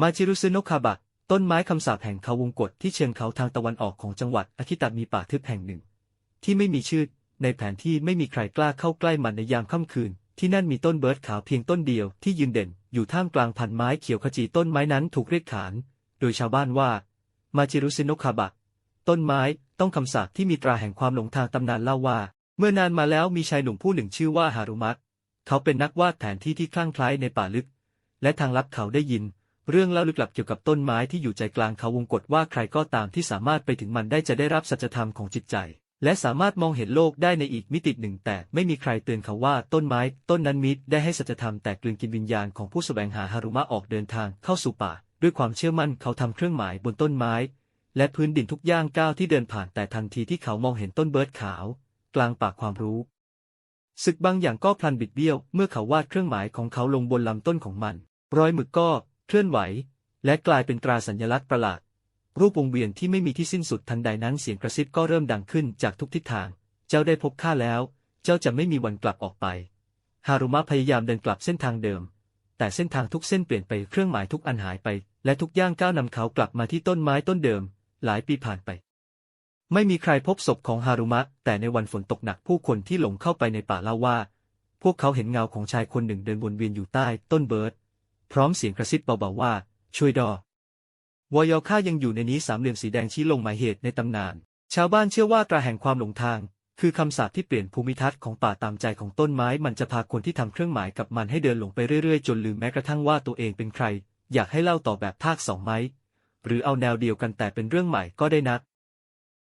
มาจิรุซึโนคาบะ ต้นไม้คำสาปแห่งเขาวงกฏที่เชิงเขาทางตะวันออกของจังหวัดอาคิตะมีป่าทึบแห่งหนึ่ง ที่ไม่มีชื่อ ในแผนที่ไม่มีใครกล้าเข้าใกล้มันในยามค่ำคืน ที่นั่นมีต้นเบิร์ดขาวเพียงต้นเดียวที่ยืนเด่น อยู่ท่ามกลางพันไม้เขียวขจีต้นไม้นั้นถูกเรียกขาน โดยชาวบ้านว่า มาจิรุซึโนคาบะ ต้นไม้ต้องคำสาปที่มีตราแห่งความหลงทางตำนานเล่าว่า เมื่อนานมาแล้วมีชายหนุ่มผู้หนึ่งชื่อว่าฮารุมะเขาเป็นนักวาดแผนที่ที่คลั่งไคล้ในป่าลึก และทางลับเขาได้ยิน เรื่องเล่าลึกลับเกี่ยวกับต้นไม้ที่อยู่ใจกลางเขาวงกฏว่าใครก็ตามที่สามารถไปถึงมันได้จะได้รับสัจธรรมของจิตใจ และสามารถมองเห็นโลกได้ในอีกมิติหนึ่ง แต่ไม่มีใครเตือนเขาว่าต้นไม้ ต้นนั้นมิตรได้ให้สัจธรรมแต่กลืนกินวิญญาณของผู้แสวงหาฮารุมะออกเดินทางเข้าสู่ป่า ด้วยความเชื่อมั่นเขาทำเครื่องหมายบนต้นไม้ และพื้นดินทุกย่างก้าวที่เดินผ่านแต่ทันทีที่เขามองเห็นต้นเบิร์ดขาว กลางป่าความรู้ศึกบางอย่างก็พลันบิดเบี้ยว เมื่อเขาวาดเครื่องหมายของเขาลงบนลำต้นของมัน รอยหมึกก็ เคลื่อนไหว และกลายเป็นตราสัญลักษณ์ประหลาด รูปวงเวียนที่ไม่มีที่สิ้นสุดทันใดนั้นเสียงกระซิบก็เริ่มดังขึ้นจากทุกทิศทาง เจ้าได้พบข้าแล้ว เจ้าจะไม่มีวันกลับออกไป ฮารุมะพยายามเดินกลับเส้นทางเดิม แต่เส้นทางทุกเส้นเปลี่ยนไปเครื่องหมายทุกอันหายไป และทุกย่างก้าวนำเขากลับมาที่ต้นไม้ต้นเดิม หลายปีผ่านไป ไม่มีใครพบศพของฮารุมะ แต่ในวันฝนตกหนักผู้คนที่หลงเข้าไปในป่าเล่าว่า พวกเขาเห็นเงาของชายคนหนึ่งเดินวนเวียนอยู่ใต้ต้นเบิร์ด พร้อมเสียงกระซิบเบาๆว่า ช่วยดอวอยอข้ายังอยู่ในนี้สามเหลี่ยมสีแดงชี้ลงหมายเหตุในตำนาน ชาวบ้านเชื่อว่าตราแห่งความหลงทาง คือคำสาปที่เปลี่ยนภูมิทัศน์ของป่าตามใจของต้นไม้ มันจะพาคนที่ทำเครื่องหมายกับมันให้เดินหลงไปเรื่อยๆ จนลืมแม้กระทั่งว่าตัวเองเป็นใคร อยากให้เล่าต่อแบบภาคสองไหมหรือเอาแนวเดียวกันแต่เป็นเรื่องใหม่ก็ได้นะ